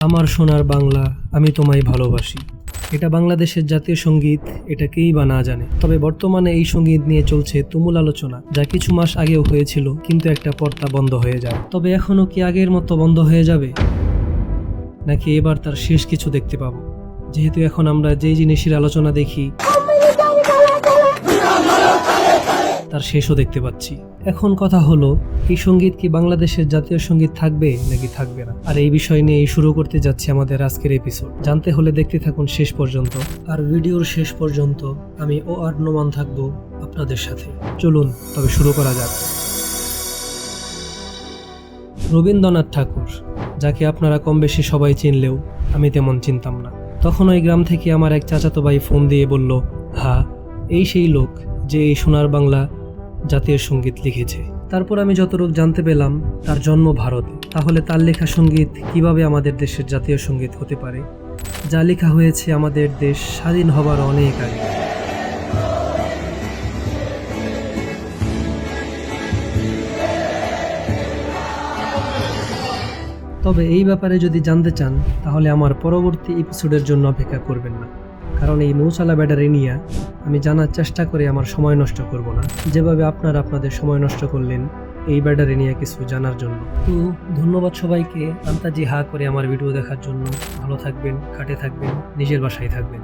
আমার সোনার বাংলা আমি তোমায় ভালোবাসি। এটা বাংলাদেশের জাতীয় সংগীত এটা কেই বা না জানে। তবে বর্তমানে এই সংগীত নিয়ে চলছে তুমুল আলোচনা, যা কিছু মাস আগেও হয়েছিল, কিন্তু একটা পর্দা বন্ধ হয়ে যায়। তবে এখনও কি আগের মতো বন্ধ হয়ে যাবে? নাকি এবার তার শেষ কিছু দেখতে পাবো? যেহেতু এখন আমরা যেই জিনিসের আলোচনা দেখি তার শেষও দেখতে পাচ্ছি। এখন কথা হলো, এই সংগীত কি বাংলাদেশের জাতীয় সংগীত থাকবে নাকি থাকবে না? আর এই বিষয় নিয়ে শুরু করতে যাচ্ছি আমাদের আজকের এপিসোড জানতে হলে দেখতে থাকুন শেষ পর্যন্ত। আর ভিডিওর শেষ পর্যন্ত আমি ও আর নোমান থাকব আপনাদের সাথে। চলুন, তবে শুরু করা যাক। রবীন্দ্রনাথ ঠাকুর, যাকে আপনারা কম বেশি সবাই চিনলেও আমি তেমন চিনতাম না। তখন ওই গ্রাম থেকে আমার এক চাচাতো ভাই ফোন দিয়ে বলল, হা, এই সেই লোক যে এই সোনার বাংলা জাতীয় সংগীত লিখেছে। তারপর আমি যতটুকু জানতে পেলাম, তার জন্ম ভারতে। তাহলে তার লেখা সংগীত কীভাবে আমাদের দেশের জাতীয় সংগীত হতে পারে? যা লেখা হয়েছে আমাদের দেশ স্বাধীন হবার অনেক আগে। তবে এই ব্যাপারে যদি জানতে চান, তাহলে আমার পরবর্তী এপিসোডের জন্য অপেক্ষা করবেন না। কারণ এই মৌচালা ব্যাটারি নিয়ে আমি জানার চেষ্টা করে আমার সময় নষ্ট করব না। যেভাবে আপনারা আপনাদের সময় নষ্ট করলেন এই ব্যাটারি নিয়ে কিছু জানার জন্য। তো ধন্যবাদ সবাইকে। আন্তাজি হা করে আমার ভিডিও দেখার জন্য। ভালো থাকবেন, খাটে থাকবেন, নিজের বাসায় থাকবেন।